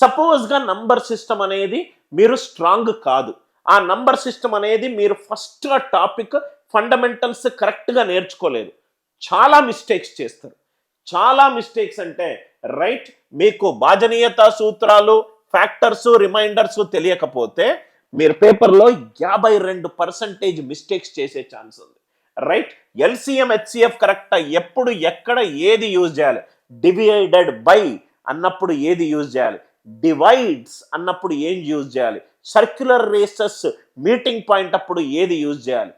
సపోజ్గా number system అనేది మీరు strong కాదు. ఆ నంబర్ సిస్టమ్ అనేది మీరు ఫస్ట్ ఆ టాపిక్ ఫండమెంటల్స్ కరెక్ట్గా నేర్చుకోలేదు. చాలా మిస్టేక్స్ చేస్తారు. చాలా మిస్టేక్స్ అంటే రైట్ మీకు భాజనీయత సూత్రాలు ఫ్యాక్టర్స్ రిమైండర్స్ తెలియకపోతే మీరు పేపర్లో యాభై రెండు పర్సంటేజ్ మిస్టేక్స్ చేసే ఛాన్స్ ఉంది. రైట్ ఎల్సిఎం హెచ్సిఎఫ్ కరెక్టా ఎప్పుడు ఎక్కడ ఏది యూజ్ చేయాలి? డివైడెడ్ బై అన్నప్పుడు ఏది యూజ్ చేయాలి? డివైడ్స్ అన్నప్పుడు ఏం యూజ్ చేయాలి? సర్క్యులర్ రేసెస్ మీటింగ్ పాయింట్ అప్పుడు ఏది యూజ్ చేయాలి?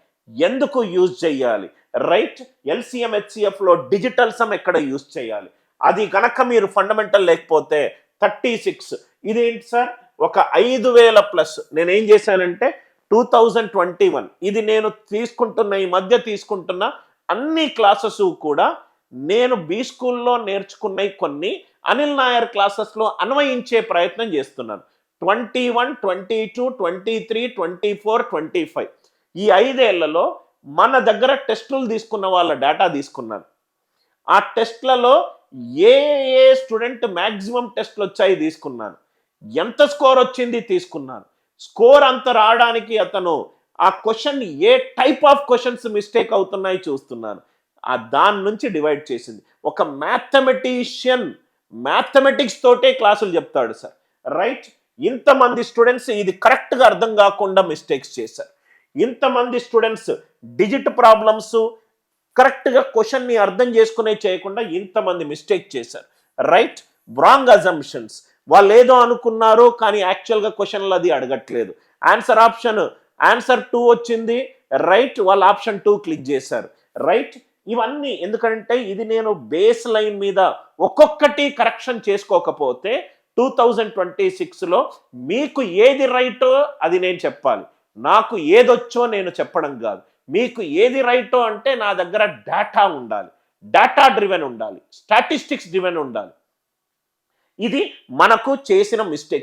ఎందుకు యూజ్ చేయాలి? రైట్ ఎల్సిఎం హెచ్సిఎఫ్లో డిజిటల్ సమ్ ఎక్కడ యూజ్ చేయాలి? అది కనుక మీరు ఫండమెంటల్ లేకపోతే థర్టీ సిక్స్. ఇదేంటి సార్? ఒక ఐదు వేల ప్లస్. నేను ఏం చేశానంటే టూ థౌజండ్ ట్వంటీ వన్. ఇది నేను తీసుకుంటున్న ఈ మధ్య తీసుకుంటున్న అన్ని క్లాసెస్ కూడా నేను బీ స్కూల్లో నేర్చుకున్నవి కొన్ని అనిల్ నాయర్ క్లాసెస్లో అన్వయించే ప్రయత్నం చేస్తున్నాను. Twenty one twenty two twenty three twenty four twenty five. ఈ ఐదేళ్ళలో మన దగ్గర టెస్టులు తీసుకున్న వాళ్ళ డేటా తీసుకున్నాను. ఆ టెస్ట్లలో ఏ ఏ స్టూడెంట్ మ్యాక్సిమం టెస్ట్లు వచ్చాయి తీసుకున్నాను. ఎంత స్కోర్ వచ్చింది తీసుకున్నాను. స్కోర్ అంత రావడానికి అతను ఆ క్వశ్చన్ ఏ టైప్ ఆఫ్ క్వశ్చన్స్ మిస్టేక్ అవుతున్నాయి చూస్తున్నాను. ఆ దాని నుంచి డివైడ్ చేసింది. ఒక మ్యాథమెటీషియన్ మ్యాథమెటిక్స్ తోటే క్లాసులు చెప్తాడు సార్. రైట్ ఇంతమంది స్టూడెంట్స్ ఇది కరెక్ట్గా అర్థం కాకుండా మిస్టేక్స్ చేశారు. ఇంతమంది స్టూడెంట్స్ డిజిట్ ప్రాబ్లమ్స్ కరెక్ట్గా క్వశ్చన్ని అర్థం చేసుకునే చేయకుండా ఇంతమంది మిస్టేక్ చేశారు. రైట్ రాంగ్ అజంప్షన్స్ వాళ్ళు ఏదో అనుకున్నారు కానీ యాక్చువల్గా క్వశ్చన్లు అది అడగట్లేదు. ఆన్సర్ ఆప్షన్ ఆన్సర్ టూ వచ్చింది. రైట్ వాళ్ళు ఆప్షన్ టూ క్లిక్ చేశారు. రైట్ ఇవన్నీ ఎందుకంటే ఇది నేను బేస్ లైన్ మీద ఒక్కొక్కటి కరెక్షన్ చేసుకోకపోతే టూ థౌజండ్ ట్వంటీ సిక్స్లో మీకు ఏది రైటో అది నేను చెప్పాలి. నాకు ఏదొచ్చో నేను చెప్పడం కాదు. మీకు ఏది రైటో అంటే నా దగ్గర డేటా ఉండాలి. డేటా డ్రివెన్ ఉండాలి. స్టాటిస్టిక్స్ డ్రివెన్ ఉండాలి. ఇది మనకు చేసిన మిస్టేక్స్.